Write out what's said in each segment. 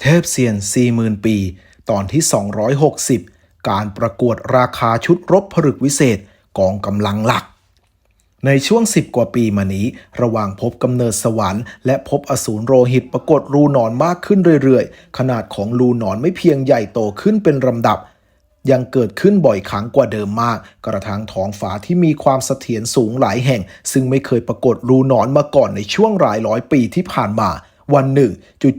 เทพเซียน 40,000 ปี ตอนที่ 260 การประกวดราคาชุดรบผลึกวิเศษกองกำลังหลัก ในช่วง 10 กว่าปีมานี้ ระหว่างพบกำเนิดสวรรค์และพบอสูรโรหิตปรากฏรูหนอนมากขึ้นเรื่อยๆ ขนาดของรูหนอนไม่เพียงใหญ่โตขึ้นเป็นลำดับ ยังเกิดขึ้นบ่อยครั้งกว่าเดิมมาก กระทั่งท้องฟ้าที่มีความเสถียรสูงหลายแห่ง ซึ่งไม่เคยปรากฏรูหนอนมาก่อนในช่วงหลายร้อยปีที่ผ่านมา วันหนึ่ง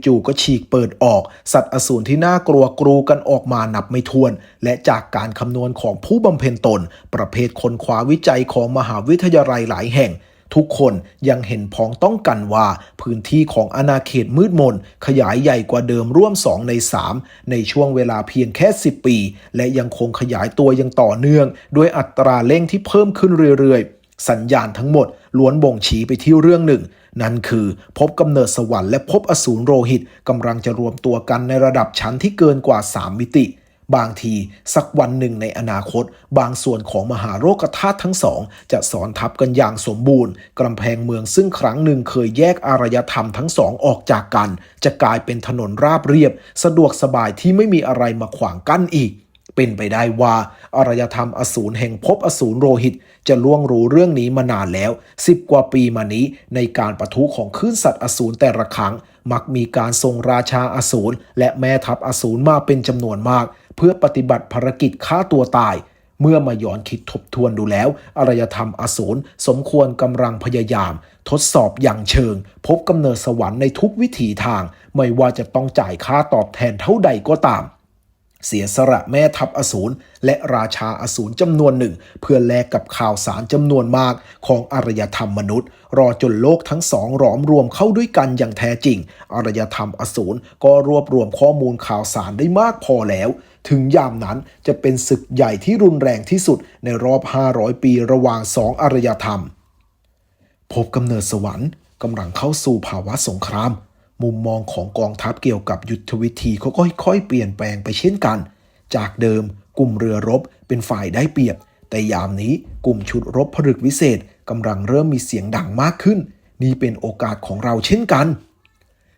จู่ๆก็ฉีกเปิดออก สัตว์อสูรที่น่ากลัวกรูกันออกมานับไม่ถ้วน และจากการคำนวณของผู้บำเพ็ญตน ประเภทคนควาวิจัยของมหาวิทยาลัยหลายแห่งทุกคนยังเห็นพ้องต้องกันว่า พื้นที่ของอาณาเขตมืดมน ขยายใหญ่กว่าเดิมร่วม 2 ใน 3 ในช่วงเวลาเพียงแค่ 10 ปี และยังคงขยายตัวย่างต่อเนื่อง ด้วยอัตราเร่งที่เพิ่มขึ้นเรื่อยๆ สัญญาณทั้งหมดล้วนบ่งชี้ไปที่เรื่องหนึ่ง นั่นคือพบกำเนิดสวรรค์และพบอสูรโรหิตกำลังจะรวมตัวกันในระดับชั้นที่เกินกว่า 3 มิติ บางทีสักวันหนึ่งในอนาคต บางส่วนของมหาโรคธาตุทั้งสอง จะสอนทับกันอย่างสมบูรณ์กำแพงเมืองซึ่งครั้งหนึ่งเคยแยกอารยธรรมทั้งสองออกจากกัน จะกลายเป็นถนนราบเรียบ สะดวกสบายที่ไม่มีอะไรมาขวางกั้นอีก เป็นไปได้ว่าอารยธรรมอสูรแห่งภพอสูรโรหิต จะล่วงรู้เรื่องนี้มานานแล้วสิบกว่าปีมานี้ในการประทุของคลื่นสัตว์อสูรแต่ละครั้ง มักมีการทรงราชาอสูรและแม่ทัพอสูรมาเป็นจำนวนมาก เพื่อปฏิบัติภารกิจฆ่าตัวตายเมื่อมาย้อนคิดทบทวนดูแล้วอารยธรรมอสูรสมควรกำลังพยายาม ทดสอบอย่างเชิง พบกำเนิดสวรรค์ในทุกวิถีทาง ไม่ว่าจะต้องจ่ายค่าตอบแทนเท่าใดก็ตาม เสียสละแม่ทัพอสูรและราชาอสูรจำนวนหนึ่ง เพื่อแลกกับข่าวสารจำนวนมากของอารยธรรมมนุษย์ รอจนโลกทั้งสองหลอมรวมเข้าด้วยกันอย่างแท้จริง อารยธรรมอสูรก็รวบรวมข้อมูลข่าวสารได้มากพอแล้ว ถึงยามนั้นจะเป็นศึกใหญ่ที่รุนแรงที่สุดในรอบ 500 ปีระหว่างสองอารยธรรม พบกำเนิดสวรรค์กำลังเข้าสู่ภาวะสงคราม มุมมองของกองทัพเกี่ยวกับยุทธวิธีเขาก็ค่อยๆเปลี่ยนแปลงไปเช่นกัน จากเดิมกลุ่มเรือรบเป็นฝ่ายได้เปรียบ แต่ยามนี้กลุ่มชุดรบผลึกวิเศษกำลังเริ่มมีเสียงดังมากขึ้น นี่เป็นโอกาสของเราเช่นกัน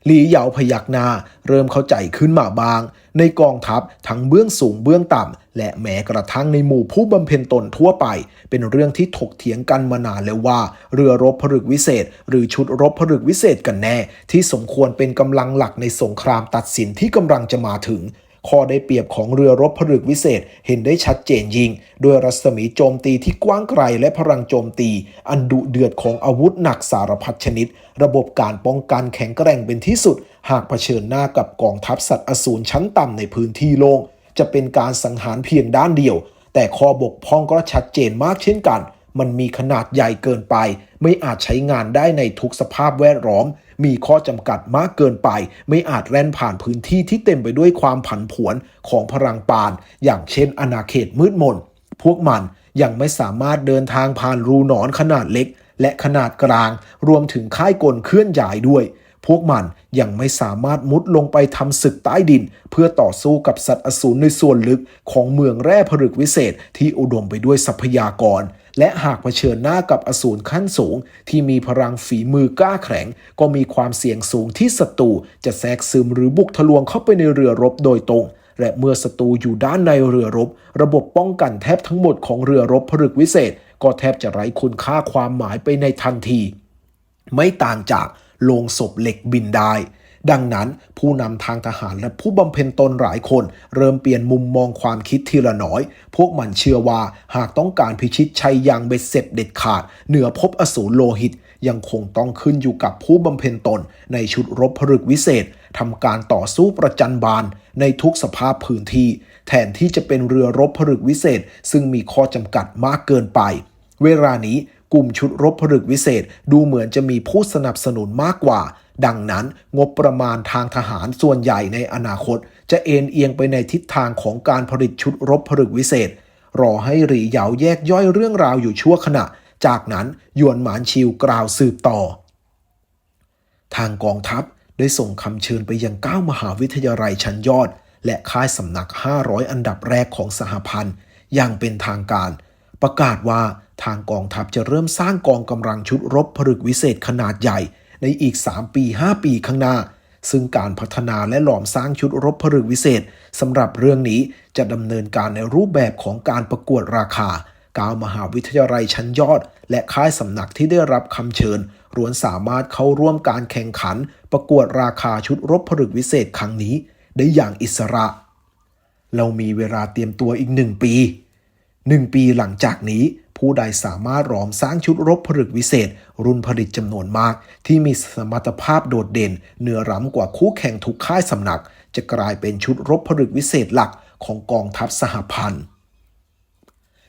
หลีเหยาพยักหน้าเริ่มเข้าใจขึ้นมาบาง ในกองทัพทั้งเบื้องสูงเบื้องต่ำ และแม้กระทั่งในหมู่ผู้บำเพ็ญตนทั่วไป เป็นเรื่องที่ถกเถียงกันมานานแล้วว่า เรือรบผลึกวิเศษ หรือชุดรบผลึกวิเศษกันแน่ ที่สมควรเป็นกำลังหลักในสงครามตัดสินที่กำลังจะมาถึง ข้อได้เปรียบของเรือรบผลึกวิเศษเห็นได้ชัดเจนยิ่งด้วยรัศมีโจมตีที่กว้างไกลและพลังโจมตี อันดุเดือดของอาวุธหนักสารพัดชนิด ระบบการป้องกันแข็งแกร่งเป็นที่สุด หากเผชิญหน้ากับกองทัพสัตว์อสูรชั้นต่ำในพื้นที่โล่งจะเป็นการสังหารเพียงด้านเดียว แต่ข้อบกพร่องก็ชัดเจนมากเช่นกัน มันมีขนาดใหญ่เกินไป ไม่อาจใช้งานได้ในทุกสภาพแวดล้อม มีข้อจำกัดมากเกินไป ไม่อาจแล่นผ่านพื้นที่ที่เต็มไปด้วยความผันผวนของพลังปาน อย่างเช่นอาณาเขตมืดมน พวกมันยังไม่สามารถเดินทางผ่านรูหนอนขนาดเล็ก และขนาดกลาง รวมถึงค่ายกลเคลื่อนย้ายด้วยพวกมันยังไม่สามารถมุดลงไปทำศึกใต้ดิน เพื่อต่อสู้กับสัตว์อสูรในส่วนลึกของเมืองแร่ผลึกวิเศษที่อุดมไปด้วยทรัพยากร และหากเผชิญหน้ากับอสูรขั้นสูง ที่มีพลังฝีมือกล้าแข็ง ก็มีความเสี่ยงสูงที่ศัตรูจะแทรกซึมหรือบุกทะลวงเข้าไปในเรือรบโดยตรง และเมื่อศัตรูอยู่ด้านในเรือรบ ระบบป้องกันแทบทั้งหมดของเรือรบผลึกวิเศษ ก็แทบจะไร้คุณค่าความหมายไปในทันที ไม่ต่างจากโลงศพเหล็กบินได้ ดังนั้นผู้นำทางทหารและผู้บำเพ็ญตนหลายคน เริ่มเปลี่ยนมุมมองความคิดทีละน้อย พวกมันเชื่อว่าหากต้องการพิชิตชัยอย่างเบ็ดเสร็จเด็ดขาด เหนือภพอสูรโลหิตยังคงต้องขึ้นอยู่กับผู้บำเพ็ญตน ในชุดรบผลึกวิเศษทำการต่อสู้ประจันบาน ในทุกสภาพพื้นที่ แทนที่จะเป็นเรือรบผลึกวิเศษ ซึ่งมีข้อจำกัดมากเกินไป เวลานี้กลุ่มชุดรบผลึกวิเศษดูเหมือนจะมีผู้สนับสนุนมากกว่า ดังนั้นงบประมาณทางทหารส่วนใหญ่ในอนาคต จะเอ็นเอียงไปในทิศทางของการผลิตชุดรบผลึกวิเศษ รอให้หรีเหยาแยกย่อยเรื่องราวอยู่ชั่วขณะ จากนั้นยวนหมานชิวกล่าวสืบต่อ ทางกองทัพได้ส่งคำเชิญไปยัง9มหาวิทยาลัยชั้นยอด และค่ายสำนัก 500 อันดับแรกของสหพันธ์ อย่างเป็นทางการ ประกาศว่าทางกองทัพจะเริ่มสร้างกองกำลังชุดรบผลึกวิเศษขนาดใหญ่ ในอีก 3 ปี 5 ปีข้างหน้า ซึ่งการพัฒนาและหลอมสร้างชุดรบผลึกวิเศษสำหรับเรื่องนี้จะดำเนินการในรูปแบบของการประกวดราคากาวมหาวิทยาลัยชั้นยอด และค่ายสำนักที่ได้รับคำเชิญล้วนสามารถเข้าร่วมการแข่งขัน ประกวดราคาชุดรบผลึกวิเศษครั้งนี้ ได้อย่างอิสระ เรามีเวลาเตรียมตัวอีกหนึ่งปีหนึ่งปีหลังจากนี้ ผู้ใดสามารถหลอมสร้างชุดรบผลึกวิเศษ รุ่นผลิตจำนวนมาก ที่มีสมรรถภาพโดดเด่นเหนือล้ำกว่าคู่แข่งทุกค่ายสำนัก จะกลายเป็นชุดรบผลึกวิเศษหลักของกองทัพสหพันธ์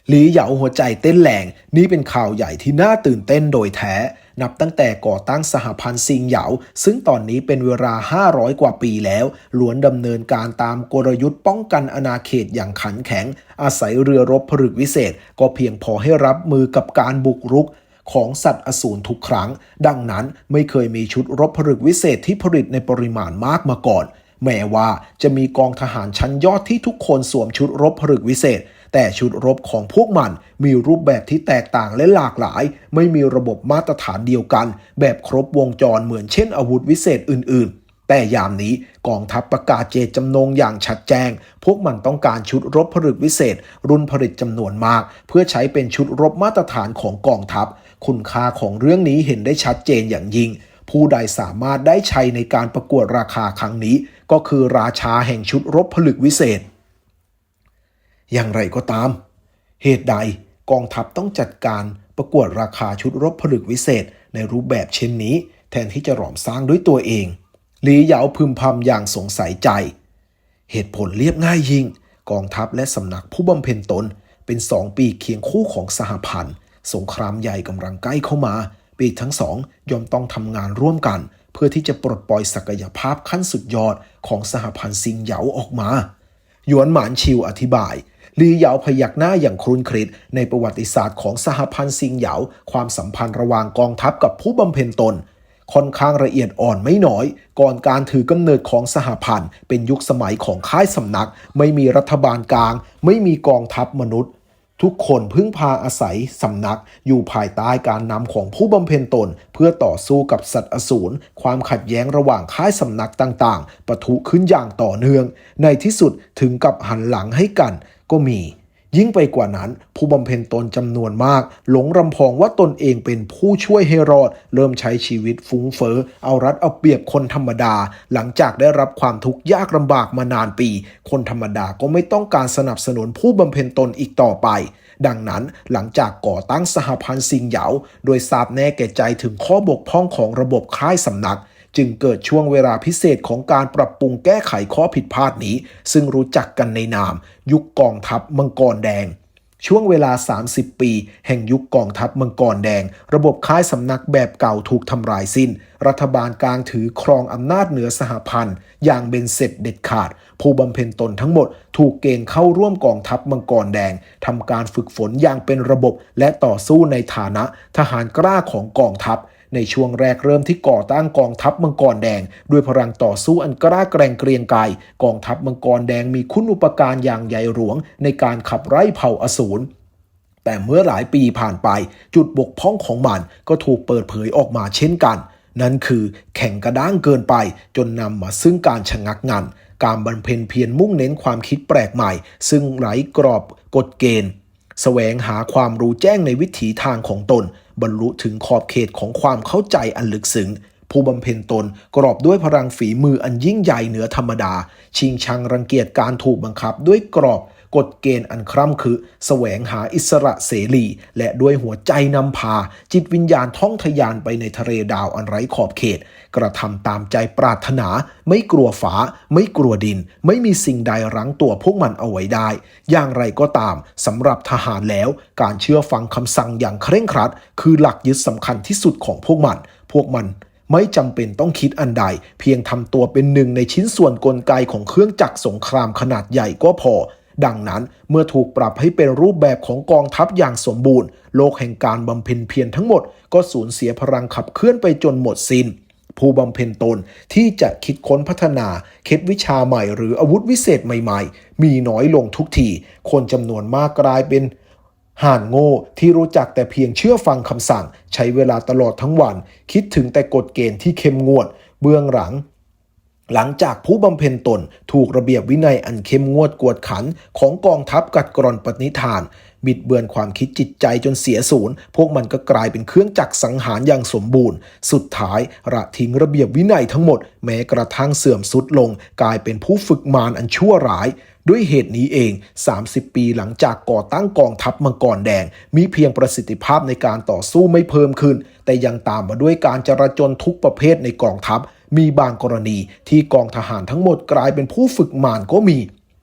หลีเหยาหัวใจเต้นแรงนี่เป็นข่าวใหญ่ที่น่าตื่นเต้นโดยแท้ นับตั้งแต่ก่อตั้งสหพันธ์ซิงเหยา ซึ่งตอนนี้เป็นเวลา 500 กว่าปีแล้ว ล้วนดำเนินการตามกลยุทธ์ป้องกันอาณาเขตอย่างขันแข็ง อาศัยเรือรบผลึกวิเศษ ก็เพียงพอให้รับมือกับการบุกรุกของสัตว์อสูรทุกครั้ง ดังนั้นไม่เคยมีชุดรบผลึกวิเศษที่ผลิตในปริมาณมากมาก่อน แม้ว่าจะมีกองทหารชั้นยอดที่ทุกคนสวมชุดรบผลึกวิเศษ แต่ชุดรบของพวกมันมีรูปแบบที่แตกต่างและหลากหลาย ไม่มีระบบมาตรฐานเดียวกัน แบบครบวงจรเหมือนเช่นอาวุธวิเศษอื่น ๆแต่ยามนี้กองทัพประกาศเจตจำนงอย่างชัดแจ้ง พวกมันต้องการชุดรบผลึกวิเศษ รุ่นผลิตจำนวนมาก เพื่อใช้เป็นชุดรบมาตรฐานของกองทัพ คุณค่าของเรื่องนี้เห็นได้ชัดเจนอย่างยิ่ง ผู้ใดสามารถได้ใชัยในการประกวดราคาครั้งนี้ ก็คือราชาแห่งชุดรบผลึกวิเศษ อย่างไรก็ตาม เหตุใดกองทัพต้องจัดการประกวดราคาชุดรบผลึกวิเศษในรูปแบบเช่นนี้ แทนที่จะหลอมสร้างด้วยตัวเองหลีเหยาพึมพำอย่างสงสัยใจ เหตุผลเรียบง่ายยิ่ง กองทัพและสำนักผู้บำเพ็ญตน เป็นสองปีเคียงคู่ของสหพันธ์สงครามใหญ่กำลังใกล้เข้ามา ปีกทั้งสองยอมต้องทำงานร่วมกัน เพื่อที่จะปลดปล่อยศักยภาพขั้นสุดยอดของสหพันธ์ซิงเหยาออกมา หยวนหมานชิวอธิบาย ลีเหยาพยักหน้าอย่างครุนคริตในประวัติศาสตร์ของสหพันธ์ซิงเหยา ความสัมพันธ์ระหว่างกองทัพกับผู้บำเพ็ญตน ค่อนข้างละเอียดอ่อนไม่น้อย ก่อนการถือกำเนิดของสหพันธ์เป็นยุคสมัยของค่ายสำนัก ไม่มีรัฐบาลกลาง ไม่มีกองทัพมนุษย์ ทุกคนพึ่งพาอาศัยสำนัก อยู่ภายใต้การนำของผู้บำเพ็ญตน เพื่อต่อสู้กับสัตว์อสูรความขัดแย้งระหว่างค่ายสำนักต่างๆปะทุขึ้นอย่างต่อเนื่อง ในที่สุดถึงกับหันหลังให้กัน ก็มี ยิ่งไปกว่านั้น ผู้บำเพ็ญตนจำนวนมาก หลงรำพองว่าตนเองเป็นผู้ช่วยให้รอด เริ่มใช้ชีวิตฟุ้งเฟอ้อเอารัดเอาเปรียบคนธรรมดา หลังจากได้รับความทุกข์ยากลำบากมานานปี คนธรรมดาก็ไม่ต้องการสนับสนุนผู้บำเพ็ญตนอีกต่อไปดังนั้นหลังจากก่อตั้งสหพันธ์ซิงเหยา โดยทราบแน่แก่ใจถึงข้อบกพร่องของระบบค่ายสำนัก จึงเกิดช่วงเวลาพิเศษของการปรับปรุงแก้ไขข้อผิดพลาดนี้ ซึ่งรู้จักกันในนาม ยุคกองทัพมังกรแดงช่วงเวลา 30 ปี แห่งยุคกองทัพมังกรแดง ระบบค่ายสำนักแบบเก่าถูกทำลายสิ้น รัฐบาลกลางถือครองอำนาจเหนือสหพันธ์ อย่างเป็นเสร็จเด็ดขาด ผู้บำเพ็ญตนทั้งหมด ถูกเกณฑ์เข้าร่วมกองทัพมังกรแดงทำการฝึกฝนอย่างเป็นระบบและต่อสู้ในฐานะทหารกล้าของกองทัพ ในช่วงแรกเริ่มที่ก่อตั้งกองทัพมังกรแดง ด้วยพลังต่อสู้อันกล้าแกร่งเกรียงไกรกองทัพมังกรแดงมีคุณอุปการอย่างใหญ่หลวง ในการขับไล่เผ่าอสูรแต่เมื่อหลายปีผ่านไป จุดบกพร่องของมันก็ถูกเปิดเผยออกมาเช่นกัน นั่นคือแข่งกระด้างเกินไป จนนำมาซึ่งการชะงักงัน การบรรเพ็ญเพียรมุ่งเน้นความคิดแปลกใหม่ ซึ่งไร้กรอบกฎเกณฑ์แสวงหาความรู้แจ้งในวิถีทางของตน บรรลุถึงขอบเขตของความเข้าใจอันลึกซึ้งผู้บำเพ็ญตนกรอบด้วยพลังฝีมืออันยิ่งใหญ่เหนือธรรมดา ชิงชังรังเกียจการถูกบังคับด้วยกรอบกฎเกณฑ์อันคร่ำคือ แสวงหาอิสระเสรี และด้วยหัวใจนำพา จิตวิญญาณท่องทะยานไปในทะเลดาวอันไร้ขอบเขต กระทำตามใจปรารถนา ไม่กลัวฝา ไม่กลัวดิน ไม่มีสิ่งใดรั้งตัวพวกมันเอาไว้ได้ อย่างไรก็ตามสำหรับทหารแล้ว การเชื่อฟังคำสั่งอย่างเคร่งครัด คือหลักยึดสำคัญที่สุดของพวกมัน พวกมันไม่จำเป็นต้องคิดอันใด เพียงทำตัวเป็นหนึ่งในชิ้นส่วนกลไกของเครื่องจักรสงครามขนาดใหญ่ก็พอ ดังนั้นเมื่อถูกปรับให้เป็นรูปแบบของกองทัพอย่างสมบูรณ์ โลกแห่งการบำเพ็ญเพียรทั้งหมด ก็สูญเสียพลังขับเคลื่อนไปจนหมดสิน้น ผู้บำเพ็ญตนที่จะคิดค้นพัฒนาเคล็ดวิชาใหม่หรืออาวุธวิเศษใหม่ๆ มีน้อยลงทุกที คนจำนวนมากกลายเป็นห่านโง่ที่รู้จักแต่เพียงเชื่อฟังคำสั่ง ใช้เวลาตลอดทั้งวัน คิดถึงแต่กฎเกณฑ์ที่เข้มงวด เบื้องหลัง หลังจากผู้บำเพ็ญตนถูกระเบียบวินัยอันเข้มงวดกวดขันของกองทัพกัดกร่อนปณิธาน บิดเบือนความคิดจิตใจจนเสียศูนย์ พวกมันก็กลายเป็นเครื่องจักรสังหารอย่างสมบูรณ์ สุดท้ายระทิ้งระเบียบวินัยทั้งหมด แม้กระทั่งเสื่อมสุดลง กลายเป็นผู้ฝึกมารอันชั่วร้ายด้วยเหตุนี้เอง 30 ปีหลังจากก่อตั้งกองทัพมังกรแดง มีเพียงประสิทธิภาพในการต่อสู้ไม่เพิ่มขึ้น แต่ยังตามมาด้วยการจราจนทุกประเภทในกองทัพ มีบางกรณีที่กองทหารทั้งหมดกลายเป็นผู้ฝึกมารก็มี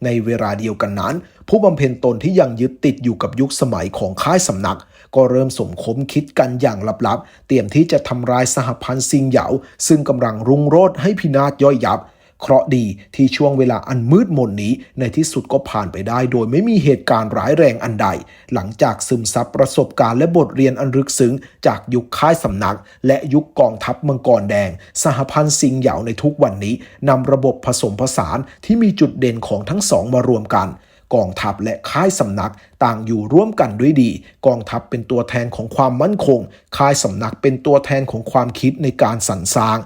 ในเวลาเดียวกันนั้น ผู้บำเพ็ญตนที่ยังยึดติดอยู่กับยุคสมัยของค่ายสำนัก ก็เริ่มสมคมคิดกันอย่างลับๆ เตรียมที่จะทำลายสหพันธ์ซิงเหยาซึ่งกำลังรุงโรดให้พินาศย่อยยับ เคราะดีที่ช่วงเวลาอันมืดมนนี้ ในที่สุดก็ผ่านไปได้ โดยไม่มีเหตุการณ์ร้ายแรงอันใด หลังจากซึมซับประสบการณ์และบทเรียนอันลึกซึ้ง จากยุคค่ายสำนัก และยุคกองทัพมังกรแดง สหพันธ์ซิงเหยาในทุกวันนี้นำระบบผสมผสานที่มีจุดเด่นของทั้งสองมารวมกันกองทัพและค่ายสำนักต่างอยู่ร่วมกันด้วยดี กองทัพเป็นตัวแทนของความมั่นคง ค่ายสำนักเป็นตัวแทนของความคิดในการสรรสร้าง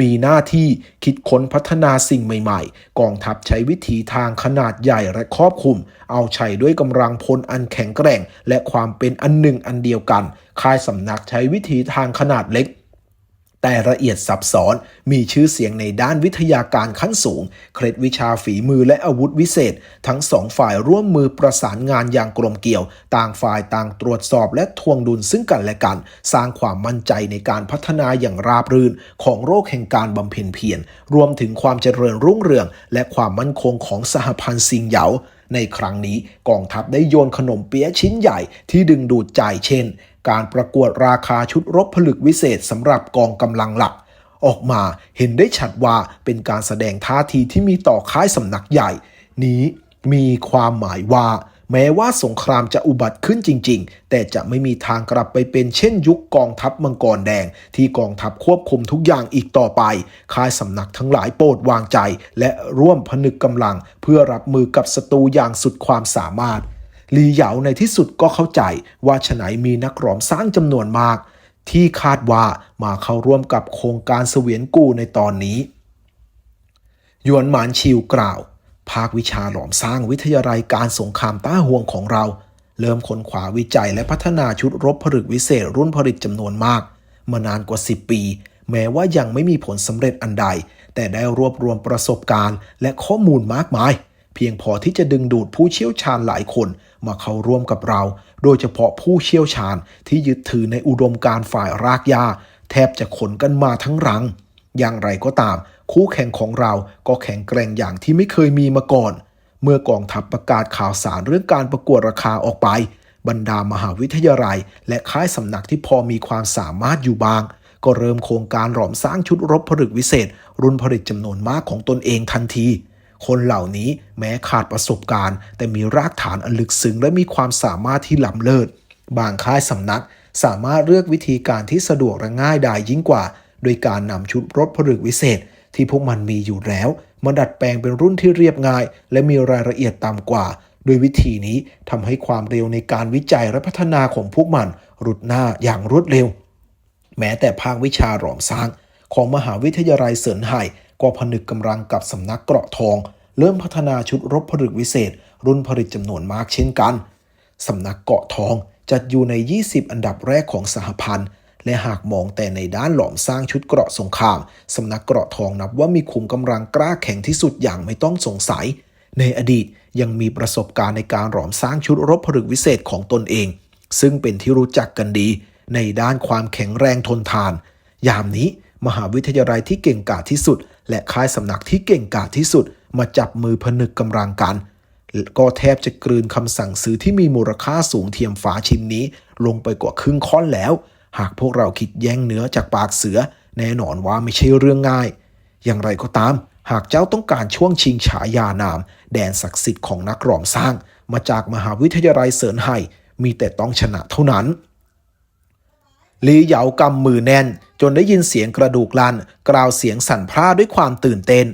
มีหน้าที่คิดค้นพัฒนาสิ่งใหม่ๆ กองทัพใช้วิธีทางขนาดใหญ่และครอบคลุม เอาชัยด้วยกำลังพลอันแข็งแกร่ง และความเป็นอันหนึ่งอันเดียวกัน ค่ายสำนักใช้วิธีทางขนาดเล็ก แต่ละเอียดซับซ้อน มีชื่อเสียงในด้านวิทยาการขั้นสูง เคล็ดวิชาฝีมือและอาวุธวิเศษ ทั้งสองฝ่ายร่วมมือประสานงานอย่างกลมเกลี่ยว ต่างฝ่ายต่างตรวจสอบและทวงดุลซึ่งกันและกัน สร้างความมั่นใจในการพัฒนาอย่างราบรื่น ของโรคแห่งการบำเพ็ญเพียร รวมถึงความเจริญรุ่งเรือง และความมั่นคงของสหพันธ์ซิงเหยาในครั้งนี้กองทัพได้โยนขนมเปี๊ยะชิ้นใหญ่ที่ดึงดูดใจเช่น การประกวดราคาชุดรบผลึกวิเศษสำหรับกองกำลังหลัก ออกมาเห็นได้ชัดว่าเป็นการแสดงท่าทีที่มีต่อค่ายสำนักใหญ่ นี้มีความหมายว่า แม้ว่าสงครามจะอุบัติขึ้นจริง ๆ แต่จะไม่มีทางกลับไปเป็นเช่นยุคกองทัพมังกรแดง ที่กองทัพควบคุมทุกอย่างอีกต่อไป ค่ายสำนักทั้งหลายโปรดวางใจ และร่วมผนึกกำลัง เพื่อรับมือกับศัตรูอย่างสุดความสามารถ ลีเหยาในที่สุดก็เข้าใจว่าฉไหนมีนักร้อมสร้างจำนวนมาก ที่คาดว่ามาเข้าร่วมกับโครงการเสวียนกูในตอนนี้หยวนหมานชิวกล่าว ภาควิชาหลอมสร้างวิทยาลัยการสงครามต้าห่วงของเรา เริ่มค้นขวาวิจัยและพัฒนาชุดรบผลึกวิเศษรุ่นผลิตจำนวนมาก มานานกว่า 10 ปี แม้ว่ายังไม่มีผลสำเร็จอันใด แต่ได้รวบรวมประสบการณ์ และข้อมูลมากมาย เพียงพอที่จะดึงดูดผู้เชี่ยวชาญหลายคนมาเข้าร่วมกับเรา โดยเฉพาะผู้เชี่ยวชาญที่ยึดถือในอุดมการฝ่ายรากหญ้าแทบจะขนกันมาทั้งรัง อย่างไรก็ตาม คู่แข่งของเราก็แข็งแกร่งอย่างที่ไม่เคยมีมาก่อน เมื่อกองทัพประกาศข่าวสารเรื่องการประกวดราคาออกไป บรรดามหาวิทยาลัย และค่ายสำนักที่พอมีความสามารถอยู่บ้าง ก็เริ่มโครงการหลอมสร้างชุดรบผลึกวิเศษ รุ่นผลิตจำนวนมากของตนเองทันที คนเหล่านี้แม้ขาดประสบการณ์ แต่มีรากฐานอันลึกซึ้งและมีความสามารถที่ล้ำเลิศ บางค่ายสำนักสามารถเลือกวิธีการที่สะดวกและง่ายดายยิ่งกว่า โดยการนำชุดรถผลึกวิเศษ ที่พวกมันมีอยู่แล้วมาดัดแปลงเป็นรุ่นที่เรียบง่าย และมีรายละเอียดต่ำกว่า โดยวิธีนี้ทำให้ความเร็วในการวิจัยและพัฒนาของพวกมันรุดหน้าอย่างรวดเร็ว แม้แต่ภาควิชาหลอมสร้างของมหาวิทยาลัยเสินไห่ ก็ผนึกกำลังกับสำนักเกราะทอง เริ่มพัฒนาชุดรบผลึกวิเศษ รุ่นผลิตจำนวนมากเช่นกันสำนักเกาะทองจัดอยู่ใน 20 อันดับแรกของสหพันธ์ และหากมองแต่ในด้านหลอมสร้างชุดเกราะสงครามสำนักเกราะทองนับว่ามีขุมกำลังกล้าแข็งที่สุดอย่างไม่ต้องสงสัย ในอดีตยังมีประสบการณ์ในการหลอมสร้างชุดรบผลึกวิเศษของตนเอง ซึ่งเป็นที่รู้จักกันดี ในด้านความแข็งแรงทนทาน ยามนี้มหาวิทยาลัยที่เก่งกาจที่สุด และค่ายสำนักที่เก่งกาจที่สุดมาจับมือผนึกกำลังกัน ก็แทบจะกลืนคำสั่งซื้อที่มีมูลค่าสูงเทียมฝาชิ้นนี้ ลงไปกว่าครึ่งค่อนแล้ว หากพวกเราคิดแย่งเนื้อจากปากเสือ แน่นอนว่าไม่ใช่เรื่องง่าย อย่างไรก็ตาม หากเจ้าต้องการช่วงชิงฉายานาม แดนศักดิ์สิทธิ์ของนักหลอมสร้าง มาจากมหาวิทยาลัยเสรินไห่มีแต่ต้องชนะเท่านั้นลีเหยากำมือแน่น จนได้ยินเสียงกระดูกลันกล่าวเสียงสั่นพร่าด้วยความตื่นเต้น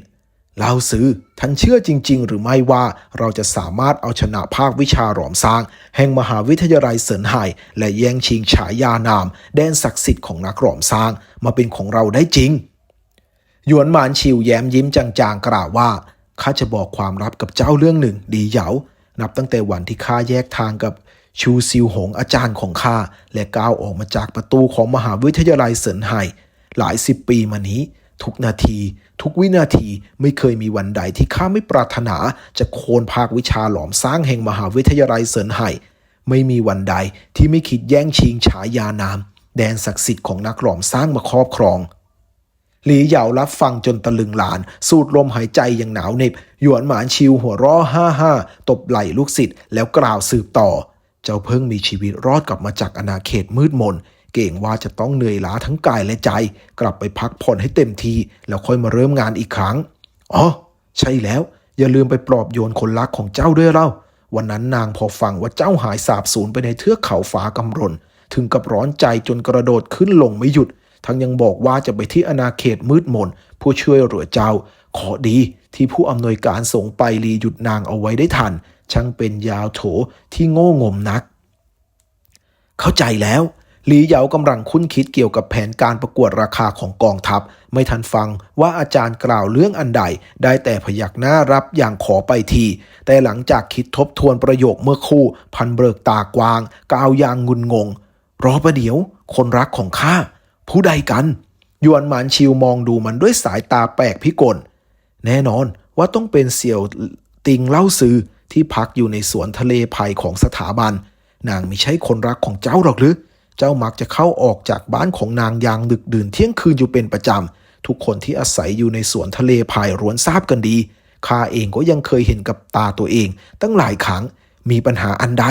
เล่าซื้อท่านเชื่อจริง ๆ หรือไม่ว่าเราจะสามารถเอาชนะภาควิชาหลอมสร้าง แห่งมหาวิทยาลัยเสินไห่และแย่งชิงฉายานาม แดนศักดิ์สิทธิ์ของนักหลอมสร้างมาเป็นของเราได้จริง หยวนหมานชิวแย้มยิ้มจางๆ กล่าวว่าข้าจะบอกความลับกับเจ้าเรื่องหนึ่งดีเหยานับตั้งแต่วันที่ข้าแยกทางกับ ชูซิวหงอาจารย์ของข้าและก้าวออกมาจากประตูของมหาวิทยาลัยเซินไห่หลายสิบปีมานี้ ทุกนาที ทุกวินาทีไม่เคยมีวันใดที่ข้าไม่ปรารถนาจะโค่นภาควิชาหลอมสร้างแห่งมหาวิทยาลัยเซินไห่ไม่มีวันใดที่ไม่คิดแย่งชิงฉายานาม แดนศักดิ์สิทธิ์ของนักหลอมสร้างมาครอบครองหลีเหยารับฟังจนตะลึงหลาน สูดลมหายใจอย่างหนาวเหน็บหยวนหมานชิวหัวร้อห้าห้าตบไหล่ลูกศิษย์แล้วกล่าวสืบต่อ เจ้าเพิ่งมีชีวิตรอดกลับมาจากอาณาเขตมืดมน เก่งว่าจะต้องเหนื่อยล้าทั้งกายและใจ กลับไปพักผ่อนให้เต็มทีแล้วค่อยมาเริ่มงานอีกครั้ง อ๋อ ใช่แล้ว อย่าลืมไปปลอบโยนคนรักของเจ้าด้วยเล่า วันนั้นนางพอฟังว่าเจ้าหายสาบสูญไปในเทือกเขาฟ้ากำรน ถึงกับร้อนใจจนกระโดดขึ้นลงไม่หยุด ทั้งยังบอกว่าจะไปที่อาณาเขตมืดมนผู้ช่วยเหลือเจ้า ขอดีที่ผู้อำนวยการส่งไปรีหยุดนางเอาไว้ได้ทัน ช่างเป็นยาวโถที่โง่งมนัก เข้าใจแล้วหลีเหยากำลังคุ้นคิดเกี่ยวกับแผนการประกวดราคาของกองทัพ ไม่ทันฟังว่าอาจารย์กล่าวเรื่องอันใด ได้แต่พยักหน้ารับอย่างขอไปที แต่หลังจากคิดทบทวนประโยคเมื่อครู่ พันเบิกตากวาง กาวยางงุนงง รอประเดี๋ยว คนรักของข้า ผู้ใดกัน ยวนหมานชิวมองดูมันด้วยสายตาแปลกพิกล แน่นอนว่าต้องเป็นเสี่ยวติงเล่าซือ ที่พักอยู่ในสวนทะเลภายของสถาบัน นางไม่ใช่คนรักของเจ้าหรอกหรือ เจ้ามักจะเข้าออกจากบ้านของนางยางดึกดื่นเที่ยงคืนอยู่เป็นประจำ ทุกคนที่อาศัยอยู่ในสวนทะเลภายร้วนทราบกันดีข้าเองก็ยังเคยเห็นกับตาตัวเอง ตั้งหลายครั้งมีปัญหาอันใด